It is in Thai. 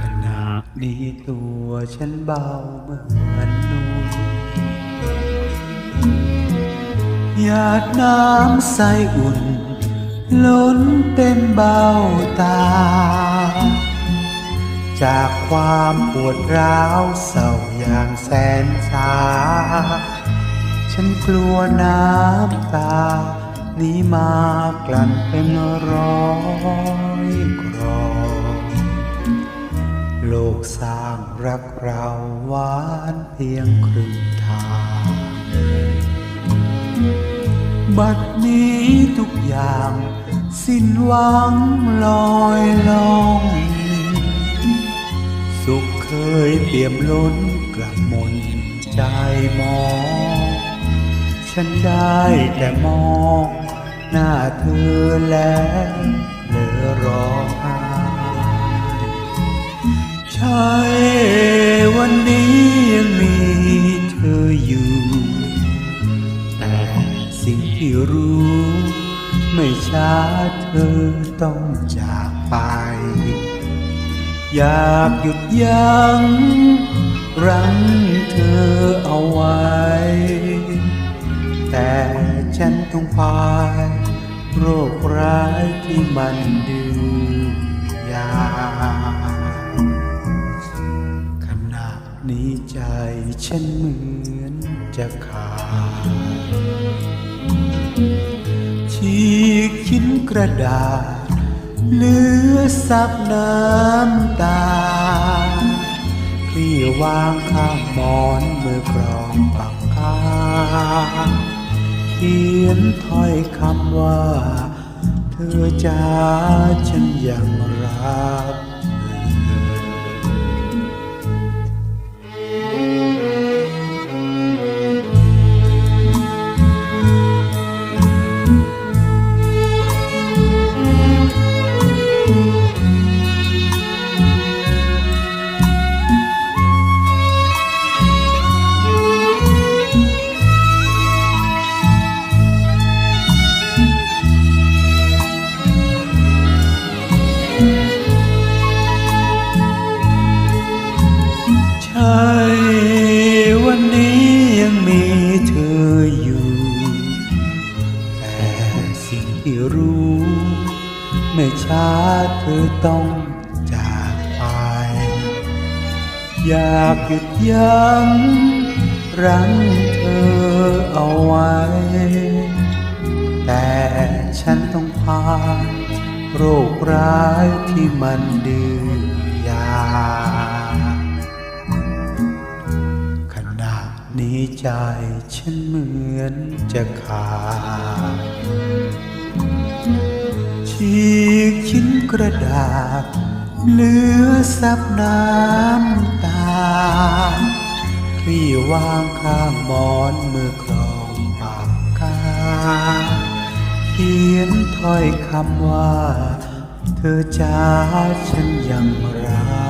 ขณะนี้ตัวฉันเบาเหมือนนุ่นหยาดน้ำใสอุ่น ล้นเต็มเบ้าตา จากความปวดร้าวเศร้าอย่างแสนสา ฉันกลัวน้ำตา นี้มากลั่นเป็นร้อยกรองโลกสร้างรักเราหวานเพียงครึ่งทาง บัดนี้ทุกอย่าง สิ้นหวังลอยลองสุขเคยเปี่ยมล้นกลับมนใจมอง ฉันได้แต่มองหน้าเธอแล้วเลอร้องไห้ใช่วันนี้ยังมีเธออยู่ แต่สิ่งที่รู้ ไม่ช้าเธอต้องจากไป อยากหยุดยั้งรั้งเธอเอาไว้ ฉันเหมือนจะขาดฉีกชิ้นกระดาษเหลือซับน้ำตาคลี่วางข้างหมอนมือกรองปากกาเขียนถ้อยคำว่า เธอจ้าฉันยังรัก สิ่งที่รู้ ไม่ช้าเธอต้องจากไป อยากหยุดยั้งรั้งเธอเอาไว้ แต่ฉันต้องผ่านโรคร้ายที่มันดื้อยาขณะนี้ใจฉันเหมือนจะขาด ฉีกชิ้นกระดาษ เหลือซับน้ำตาที่วางข้างหมอนมือกรองปากกา เขียนถ้อยคำว่า เธอจ้าฉันยังรัก